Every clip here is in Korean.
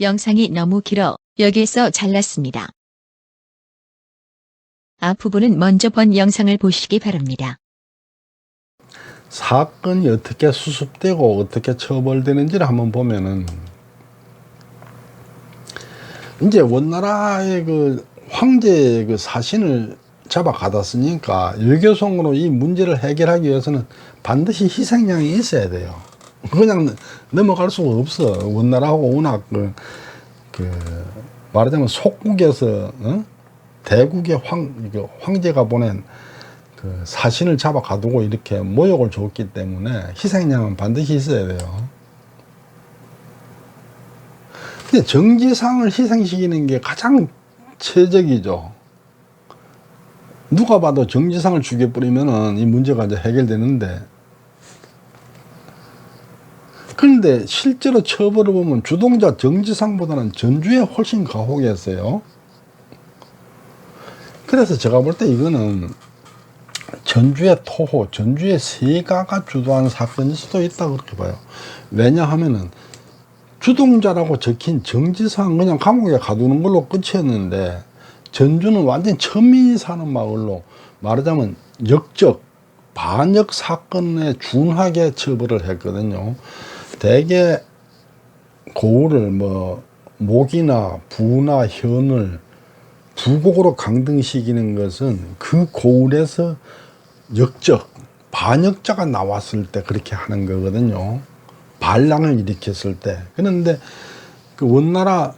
영상이 너무 길어 여기서 잘랐습니다. 앞부분은 먼저 본 영상을 보시기 바랍니다. 사건이 어떻게 수습되고 어떻게 처벌되는지를 한번 보면은 이제 원나라의 그 황제의 그 사신을 잡아 가뒀으니까 유교성으로 이 문제를 해결하기 위해서는 반드시 희생양이 있어야 돼요. 그냥 넘어갈 수가 없어. 원나라하고 워낙 그, 그 말하자면 속국에서 어? 대국의 황, 그 황제가 보낸 그 사신을 잡아 가두고 이렇게 모욕을 줬기 때문에 희생양은 반드시 있어야 돼요. 근데 정지상을 희생시키는 게 가장 최적이죠. 누가 봐도 정지상을 죽여버리면은 이 문제가 이제 해결되는데. 그런데 실제로 처벌을 보면 주동자 정지상보다는 전주에 훨씬 가혹했어요. 그래서 제가 볼 때 이거는 전주의 토호, 전주의 세가가 주도한 사건일 수도 있다 그렇게 봐요. 왜냐하면은 주동자라고 적힌 정지상 그냥 감옥에 가두는 걸로 끝이었는데 전주는 완전 천민이 사는 마을로 말하자면 역적 반역 사건에 준하게 처벌을 했거든요. 대개 고을을 뭐 목이나 부나 현을 부곡으로 강등시키는 것은 그 고을에서 역적, 반역자가 나왔을 때 그렇게 하는 거거든요. 반란을 일으켰을 때. 그런데 그 원나라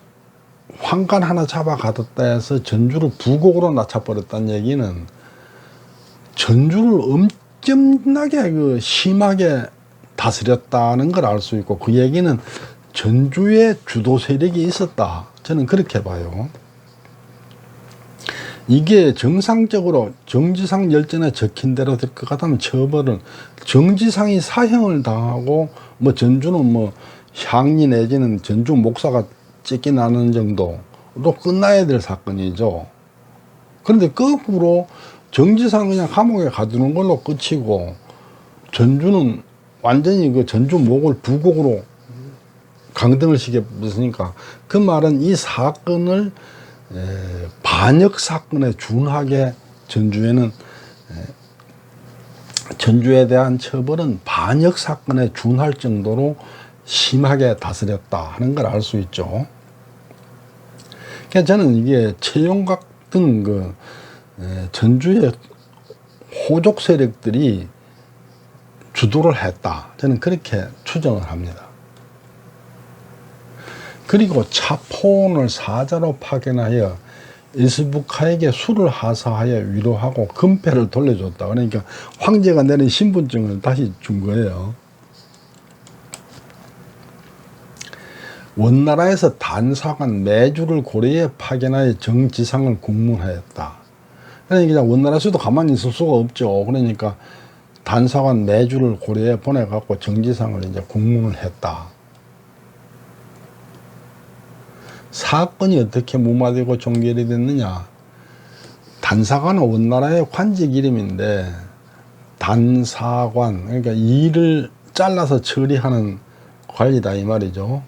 황간 하나 잡아 가뒀다 해서 전주를 부곡으로 낮춰버렸다는 얘기는 전주를 엄청나게 그 심하게 다스렸다는 걸 알 수 있고 그 얘기는 전주에 주도 세력이 있었다. 저는 그렇게 봐요. 이게 정상적으로 정지상 열전에 적힌 대로 될 것 같으면 처벌은 정지상이 사형을 당하고 뭐 전주는 뭐 향리 내지는 전주 목사가 찢겨나는 정도로 끝나야 될 사건이죠. 그런데 거꾸로 정지상 그냥 감옥에 가두는 걸로 끝이고 전주는 완전히 그 전주 목을 부곡으로 강등을 시켰으니까 그 말은 이 사건을 에, 반역 사건에 준하게 전주에는 에, 전주에 대한 처벌은 반역 사건에 준할 정도로 심하게 다스렸다 하는 걸 알 수 있죠. 그러니까 저는 이게 최용각 등 그 전주의 호족 세력들이 주도를 했다. 저는 그렇게 추정을 합니다. 그리고 차포원을 사자로 파견하여 이스부카에게 술을 하사하여 위로하고 금패를 돌려줬다. 그러니까 황제가 내린 신분증을 다시 준 거예요. 원나라에서 단사관 매주를 고려에 파견하여 정지상을 국문하였다. 그러니까 원나라에서도 가만히 있을 수가 없죠. 그러니까 단사관 매주를 고려에 보내갖고 정지상을 이제 국문을 했다. 사건이 어떻게 무마되고 종결이 됐느냐? 단사관은 원나라의 관직 이름인데 단사관 그러니까 일을 잘라서 처리하는 관리다 이 말이죠.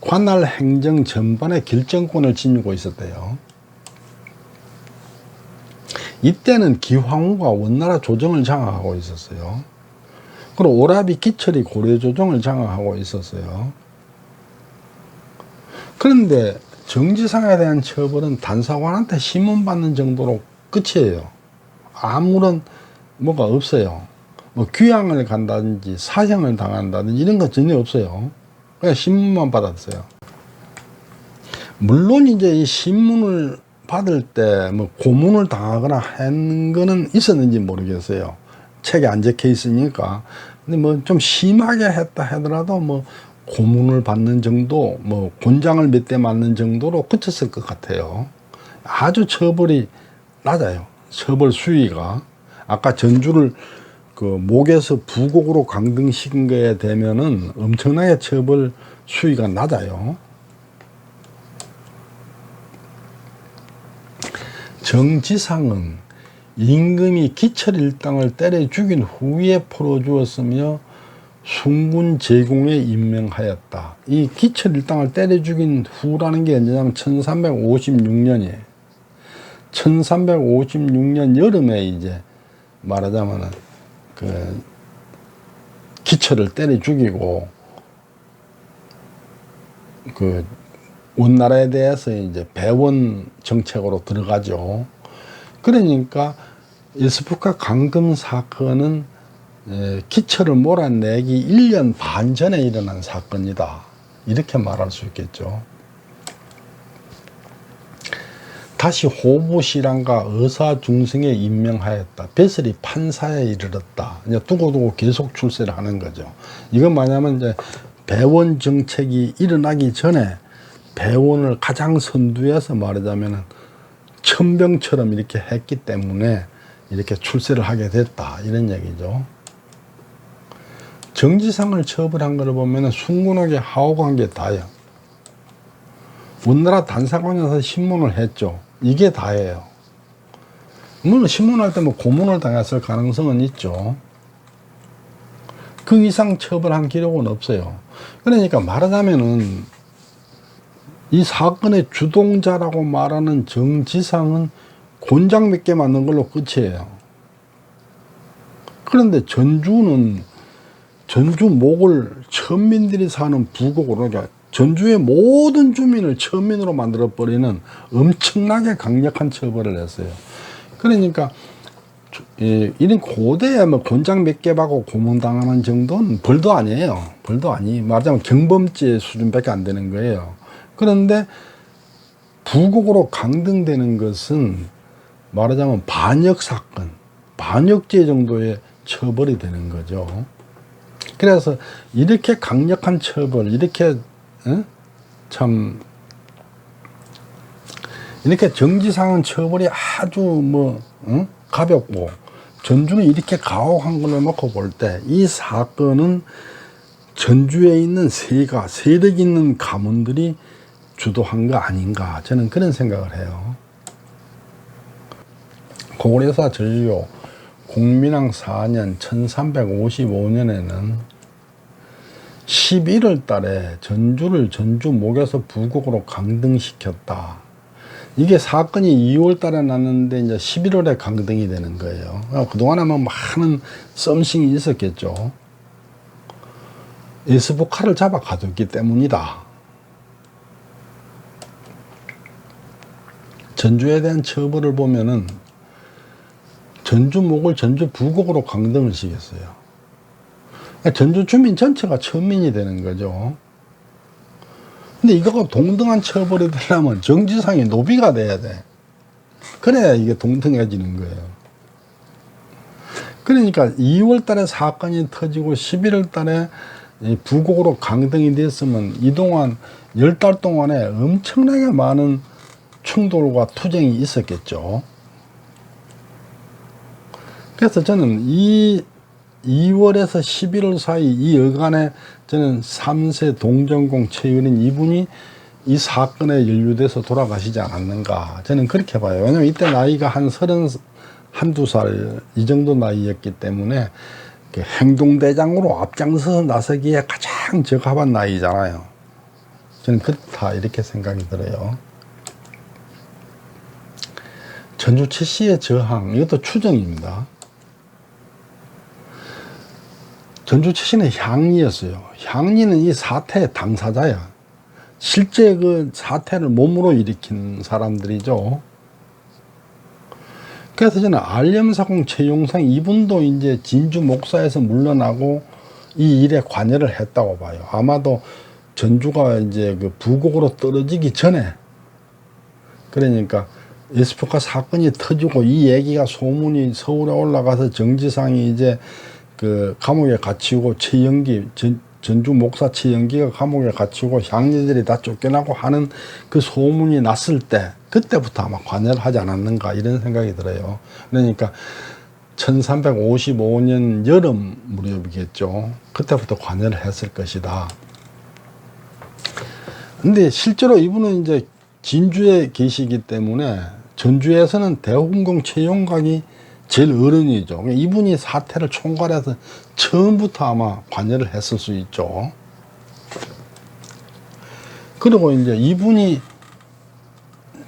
관할 행정 전반의 결정권을 지니고 있었대요. 이때는 기황후가 원나라 조정을 장악하고 있었어요. 그리고 오라비 기철이 고려 조정을 장악하고 있었어요. 그런데 정지상에 대한 처벌은 단사관한테 신문받는 정도로 끝이에요. 아무런 뭐가 없어요. 뭐 귀양을 간다든지 사형을 당한다든지 이런 거 전혀 없어요. 그냥 신문만 받았어요. 물론 이제 이 신문을 받을 때 뭐 고문을 당하거나 한 거는 있었는지 모르겠어요. 책에 안 적혀 있으니까. 근데 뭐 좀 심하게 했다 하더라도 뭐 고문을 받는 정도, 뭐 곤장을 몇 대 맞는 정도로 그쳤을 것 같아요. 아주 처벌이 낮아요. 처벌 수위가. 아까 전주를 그 목에서 부곡으로 강등시킨 거에 되면은 엄청나게 처벌 수위가 낮아요. 정지상은 임금이 기철 일당을 때려 죽인 후에 풀어주었으며 순군 제공에 임명하였다. 이 기철 일당을 때려 죽인 후라는 게 언제냐면 1356년이에요. 1356년 여름에 이제 말하자면은 그 기철을 때려 죽이고 그 원나라에 대해서 이제 배원 정책으로 들어가죠. 그러니까 일스푸카 강금 사건은 에, 기철을 몰아내기 1년 반 전에 일어난 사건이다. 이렇게 말할 수 있겠죠. 다시 호부시랑과 의사중생에 임명하였다. 베슬이 판사에 이르렀다. 이제 두고두고 계속 출세를 하는 거죠. 이건 뭐냐면 이제 배원 정책이 일어나기 전에 배원을 가장 선두에서 말하자면은 천병처럼 이렇게 했기 때문에 이렇게 출세를 하게 됐다. 이런 얘기죠. 정지상을 처벌한 걸 보면은 순군하게 하오간 게 다예요. 우리나라 단사관에서 신문을 했죠. 이게 다예요. 물론 신문할 때 뭐 고문을 당했을 가능성은 있죠. 그 이상 처벌한 기록은 없어요. 그러니까 말하자면은 이 사건의 주동자라고 말하는 정지상은 곤장 몇 개 맞는 걸로 끝이에요. 그런데 전주는 전주 목을 천민들이 사는 부곡으로 그러니까 전주의 모든 주민을 천민으로 만들어 버리는 엄청나게 강력한 처벌을 했어요. 그러니까 예, 이런 고대에 뭐 곤장 몇 개 받고 고문당하는 정도는 벌도 아니에요. 벌도 아니. 말하자면 경범죄 수준밖에 안 되는 거예요. 그런데 부곡으로 강등되는 것은 말하자면 반역 사건, 반역죄 정도의 처벌이 되는 거죠. 그래서 이렇게 강력한 처벌, 이렇게 어? 참 이렇게 정지상은 처벌이 아주 뭐 어? 가볍고 전주는 이렇게 가혹한 걸로 놓고 볼 때 이 사건은 전주에 있는 세가 세력 있는 가문들이 주도한 거 아닌가 저는 그런 생각을 해요. 고구려사 전류 공민왕 4년 1355년에는 11월 달에 전주를 전주 목에서 부곡으로 강등시켰다. 이게 사건이 2월 달에 났는데 이제 11월에 강등이 되는 거예요. 그동안에 뭐 많은 썸씽이 있었겠죠. 에스보카를 잡아 가뒀기 때문이다. 전주에 대한 처벌을 보면은 전주 목을 전주 부곡으로 강등을 시켰어요. 그러니까 전주 주민 전체가 천민이 되는 거죠. 근데 이거가 동등한 처벌이 되려면 정지상이 노비가 돼야 돼. 그래야 이게 동등해지는 거예요. 그러니까 2월 달에 사건이 터지고 11월 달에 이 부곡으로 강등이 됐으면 이동안 10달 동안에 엄청나게 많은 충돌과 투쟁이 있었겠죠. 그래서 저는 이 2월에서 11월 사이 이 여간에 저는 3세 동정공 최윤인 이분이 이 사건에 연루돼서 돌아가시지 않았는가. 저는 그렇게 봐요. 왜냐면 이때 나이가 한 서른, 한두 살 이 정도 나이였기 때문에 그 행동대장으로 앞장서서 나서기에 가장 적합한 나이잖아요. 저는 그렇다 이렇게 생각이 들어요. 전주 최씨의 저항, 이것도 추정입니다. 전주 최씨는 향리였어요. 향리는 이 사태의 당사자야. 실제 그 사태를 몸으로 일으킨 사람들이죠. 그래서 저는 알념사공 최용상 이분도 이제 진주 목사에서 물러나고 이 일에 관여를 했다고 봐요. 아마도 전주가 이제 그 부곡으로 떨어지기 전에 그러니까 에스포카 사건이 터지고 이 얘기가 소문이 서울에 올라가서 정지상이 이제 그 감옥에 갇히고 최영기 전, 전주 목사 최영기가 감옥에 갇히고 향리들이 다 쫓겨나고 하는 그 소문이 났을 때 그때부터 아마 관여를 하지 않았는가 이런 생각이 들어요. 그러니까 1355년 여름 무렵이겠죠. 그때부터 관여를 했을 것이다. 근데 실제로 이분은 이제 진주에 계시기 때문에 전주에서는 대홍공 최용각이 제일 어른이죠. 그러니까 이분이 사태를 총괄해서 처음부터 아마 관여를 했을 수 있죠. 그리고 이제 이분이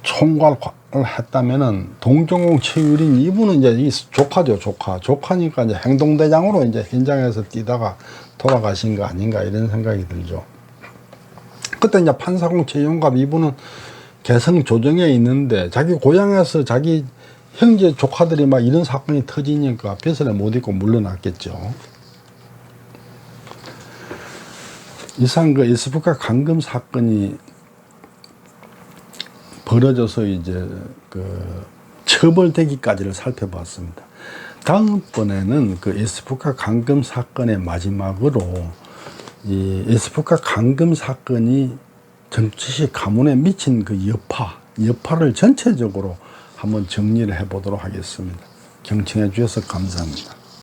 총괄을 했다면은 동정공 최유린 이분은 이제 이 조카죠 조카 조카니까 이제 행동대장으로 이제 현장에서 뛰다가 돌아가신 거 아닌가 이런 생각이 들죠. 그때 이제 판사공 최용갑 이분은 개성 조정에 있는데 자기 고향에서 자기 형제 조카들이 막 이런 사건이 터지니까 벼슬에 못 입고 물러났겠죠. 이상 그 에스프카 감금 사건이 벌어져서 이제 그 처벌되기까지를 살펴봤습니다. 다음번에는 그 에스프카 감금 사건의 마지막으로 이 에스프카 감금 사건이 정치식 가문에 미친 그 여파, 여파를 전체적으로 한번 정리를 해보도록 하겠습니다. 경청해 주셔서 감사합니다.